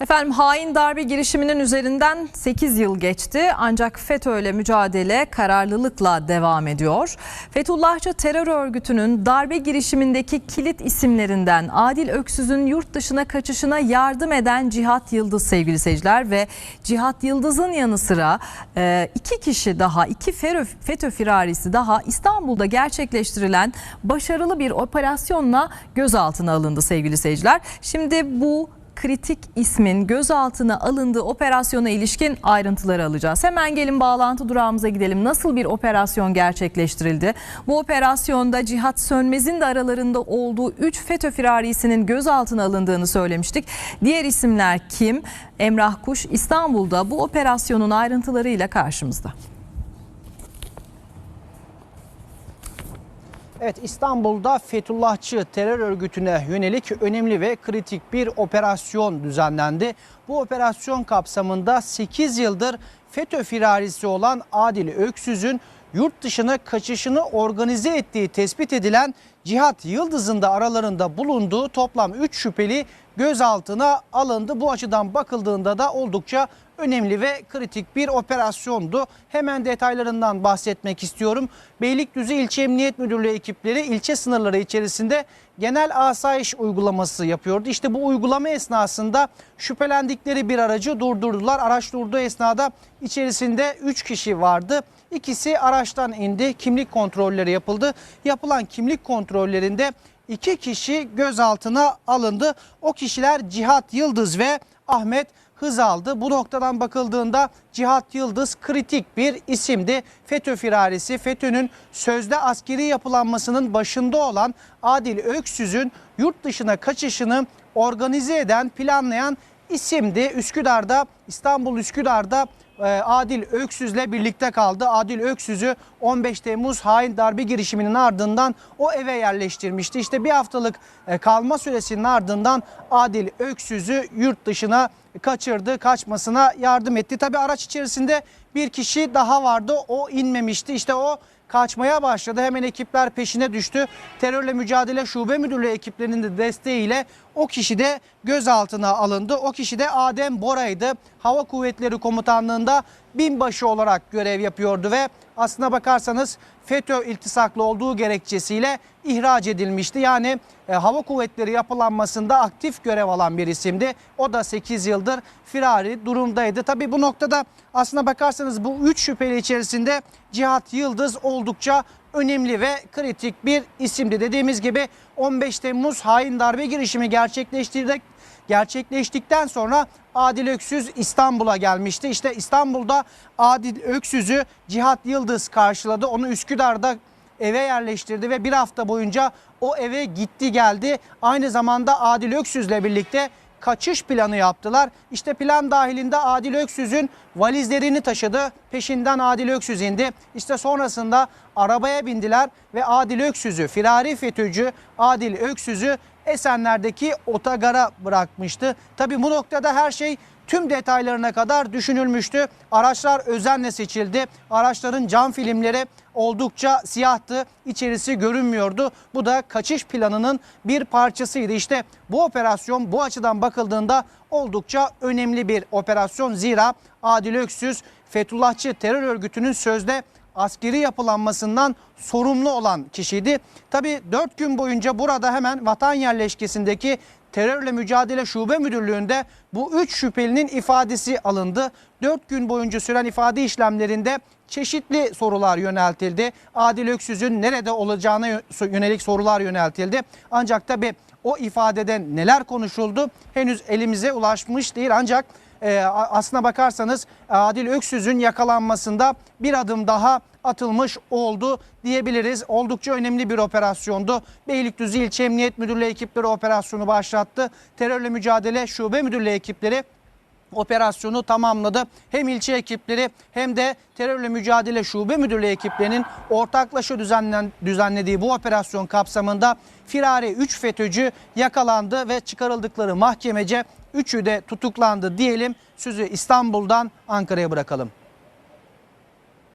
Efendim hain darbe girişiminin üzerinden 8 yıl geçti ancak FETÖ ile mücadele kararlılıkla devam ediyor. Fethullahçı terör örgütünün darbe girişimindeki kilit isimlerinden Adil Öksüz'ün yurt dışına kaçışına yardım eden Cihat Yıldız sevgili seyirciler ve Cihat Yıldız'ın yanı sıra e, iki kişi daha iki FETÖ firarisi daha İstanbul'da gerçekleştirilen başarılı bir operasyonla gözaltına alındı sevgili seyirciler. Şimdi bu kritik ismin gözaltına alındığı operasyona ilişkin ayrıntıları alacağız. Hemen gelin bağlantı durağımıza gidelim. Nasıl bir operasyon gerçekleştirildi? Bu operasyonda Cihat Sönmez'in de aralarında olduğu 3 FETÖ firarisinin gözaltına alındığını söylemiştik. Diğer isimler kim? Emrah Kuş İstanbul'da bu operasyonun ayrıntılarıyla karşımızda. Evet İstanbul'da Fethullahçı terör örgütüne yönelik önemli ve kritik bir operasyon düzenlendi. Bu operasyon kapsamında 8 yıldır FETÖ firarisi olan Adil Öksüz'ün yurt dışına kaçışını organize ettiği tespit edilen Cihat Yıldız'ın da aralarında bulunduğu toplam 3 şüpheli gözaltına alındı. Bu açıdan bakıldığında da oldukça önemli ve kritik bir operasyondu. Hemen detaylarından bahsetmek istiyorum. Beylikdüzü İlçe Emniyet Müdürlüğü ekipleri ilçe sınırları içerisinde genel asayiş uygulaması yapıyordu. İşte bu uygulama esnasında şüphelendikleri bir aracı durdurdular. Araç durduğu esnada içerisinde 3 kişi vardı. İkisi araçtan indi. Kimlik kontrolleri yapıldı. Yapılan kimlik kontrollerinde iki kişi gözaltına alındı. O kişiler Cihat Yıldız ve Ahmet hız aldı. Bu noktadan bakıldığında Cihat Yıldız kritik bir isimdi. FETÖ firarisi, FETÖ'nün sözde askeri yapılanmasının başında olan Adil Öksüz'ün yurt dışına kaçışını organize eden, planlayan isimdi. Üsküdar'da, İstanbul Üsküdar'da e, Adil Öksüz'le birlikte kaldı. Adil Öksüz'ü 15 Temmuz hain darbe girişiminin ardından o eve yerleştirmişti. İşte bir haftalık e, kalma süresinin ardından Adil Öksüz'ü yurt dışına kaçırdı, kaçmasına yardım etti. Tabi araç içerisinde bir kişi daha vardı. O inmemişti. İşte o kaçmaya başladı. Hemen ekipler peşine düştü. Terörle mücadele şube müdürlüğü ekiplerinin de desteğiyle o kişi de gözaltına alındı. O kişi de Adem Bora'ydı. Hava Kuvvetleri Komutanlığı'nda binbaşı olarak görev yapıyordu ve aslına bakarsanız FETÖ iltisaklı olduğu gerekçesiyle ihraç edilmişti. Yani e, hava kuvvetleri yapılanmasında aktif görev alan bir isimdi. O da 8 yıldır firari durumdaydı. Tabii bu noktada aslına bakarsanız bu 3 şüpheli içerisinde Cihat Yıldız oldukça önemli ve kritik bir isimdi. Dediğimiz gibi 15 Temmuz hain darbe girişimi gerçekleştirdik gerçekleştikten sonra Adil Öksüz İstanbul'a gelmişti. İşte İstanbul'da Adil Öksüz'ü Cihat Yıldız karşıladı. Onu Üsküdar'da eve yerleştirdi ve bir hafta boyunca o eve gitti geldi. Aynı zamanda Adil Öksüz'le birlikte kaçış planı yaptılar. İşte plan dahilinde Adil Öksüz'ün valizlerini taşıdı. Peşinden Adil Öksüz indi. İşte sonrasında arabaya bindiler ve Adil Öksüz'ü, firari FETÖ'cü Adil Öksüz'ü Esenler'deki otogara bırakmıştı. Tabi bu noktada her şey tüm detaylarına kadar düşünülmüştü. Araçlar özenle seçildi. Araçların cam filmleri oldukça siyahtı. İçerisi görünmüyordu. Bu da kaçış planının bir parçasıydı. İşte bu operasyon bu açıdan bakıldığında oldukça önemli bir operasyon. Zira Adil Öksüz Fethullahçı terör örgütünün sözde askeri yapılanmasından sorumlu olan kişiydi. Tabi 4 gün boyunca burada hemen vatan yerleşkesindeki terörle mücadele şube müdürlüğünde bu 3 şüphelinin ifadesi alındı. 4 gün boyunca süren ifade işlemlerinde çeşitli sorular yöneltildi. Adil Öksüz'ün nerede olacağına yönelik sorular yöneltildi. Ancak tabi o ifadede neler konuşuldu henüz elimize ulaşmış değil. Ancak e, aslına bakarsanız Adil Öksüz'ün yakalanmasında bir adım daha atılmış oldu diyebiliriz. Oldukça önemli bir operasyondu. Beylikdüzü İlçe Emniyet Müdürlüğü ekipleri operasyonu başlattı. Terörle mücadele şube müdürlüğü ekipleri operasyonu tamamladı. Hem ilçe ekipleri hem de terörle mücadele şube müdürlüğü ekiplerinin ortaklaşa düzenlen, düzenlediği bu operasyon kapsamında firari 3 FETÖ'cü yakalandı ve çıkarıldıkları mahkemece Üçü de tutuklandı diyelim. Sözü İstanbul'dan Ankara'ya bırakalım.